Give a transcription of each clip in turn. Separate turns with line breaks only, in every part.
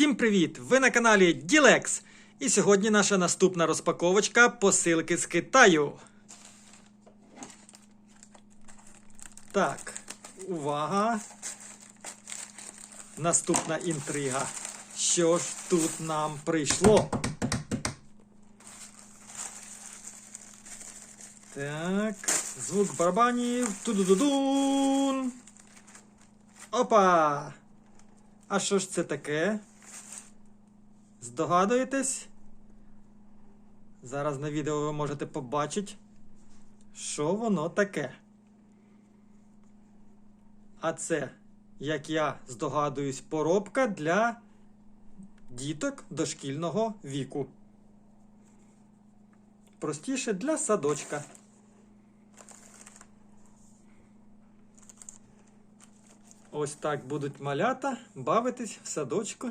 Всім привіт! Ви на каналі Ділекс. І сьогодні наша наступна розпаковочка посилки з Китаю. Так, увага. Наступна інтрига. Що ж тут нам прийшло? Так, звук барабанів. Ту-ду-ду-дун. Опа! А що ж це таке? Здогадуєтесь? Зараз на відео ви можете побачити, що воно таке. А це, як я здогадуюсь, поробка для діток дошкільного віку. Простіше для садочка. Ось так будуть малята бавитись в садочку.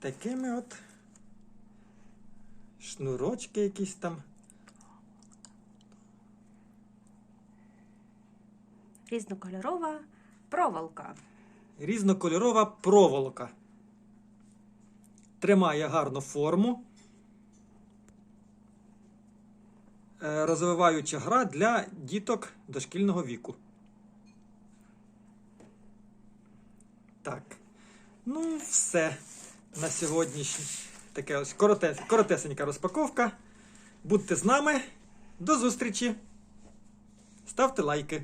Такими от шнурочки якісь там.
Різнокольорова проволока.
Різнокольорова проволока. Тримає гарну форму. Е, Розвиваюча гра для діток дошкільного віку. Так. Ну, все. На сьогоднішній таке ось коротес, коротесенька розпаковка. Будьте з нами. До зустрічі. Ставте лайки.